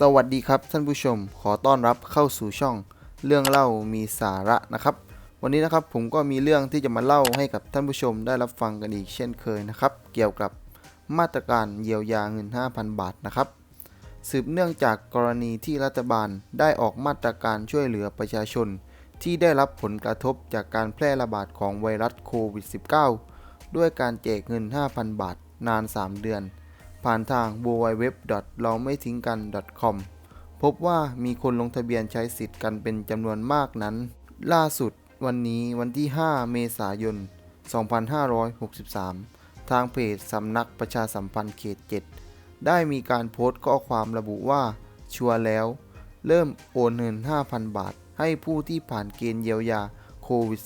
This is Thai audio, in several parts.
สวัสดีครับท่านผู้ชม ขอต้อนรับเข้าสู่ช่องเรื่องเล่ามีสาระนะครับ วันนี้นะครับผมก็มีเรื่องที่จะมาเล่าให้กับท่านผู้ชมได้รับฟังกันอีกเช่นเคยนะครับ เกี่ยวกับมาตรการเยียวยาเงิน 5,000 บาทนะครับ สืบเนื่องจากกรณีที่รัฐบาลได้ออกมาตรการช่วยเหลือประชาชน ที่ได้รับผลกระทบจากการแพร่ระบาดของไวรัสโควิด -19 ด้วยการแจกเงิน 5,000 บาทนาน 3 เดือน ผ่านทาง www. เราไม่ทิ้งกัน .com พบว่ามีคนลงทะเบียนใช้สิทธิ์กันเป็นจำนวนมากนั้น ล่าสุดวันนี้วันที่ 5 เมษายน 2563 ทางเพจสำนักประชาสัมพันธ์เขต 7 ได้มีการโพสต์ข้อความระบุว่า ชัวร์แล้ว เริ่มโอนเงิน 5,000 บาท ให้ผู้ที่ผ่านเกณฑ์เยียวยาโควิด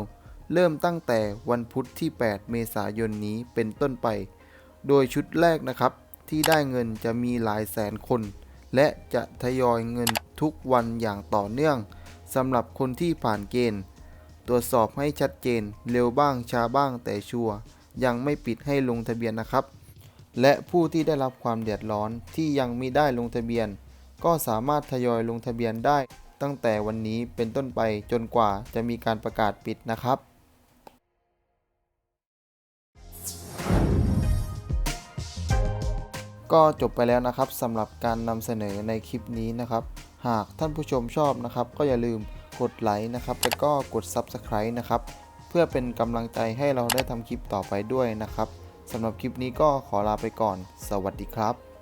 -19 เริ่มตั้งแต่วันพุธที่ 8 เมษายนนี้เป็นต้นไป โดยชุดแรกนะครับ ที่ได้เงินจะมีหลายแสนคน และจะทยอยเงินทุกวันอย่างต่อเนื่องสำหรับคนที่ผ่านเกณฑ์ ตรวจสอบให้ชัดเจนเร็วบ้างช้าบ้างแต่ชัวร์ยังไม่ปิดให้ลงทะเบียนนะครับ และผู้ที่ได้รับความเดือดร้อนที่ยังไม่ได้ลงทะเบียน ก็สามารถทยอยลงทะเบียนได้ ตั้งแต่วันนี้เป็นต้นไปจนกว่าจะมีการประกาศปิดนะครับ ก็จบไปแล้วนะครับสำหรับการนำเสนอในคลิปนี้นะครับ หากท่านผู้ชมชอบนะครับ ก็อย่าลืมกดไลค์นะครับแล้วก็กด Subscribe นะครับ เพื่อเป็นกำลังใจให้เราได้ทำคลิปต่อไปด้วยนะครับสำหรับคลิปนี้ก็ขอลาไปก่อน สวัสดีครับ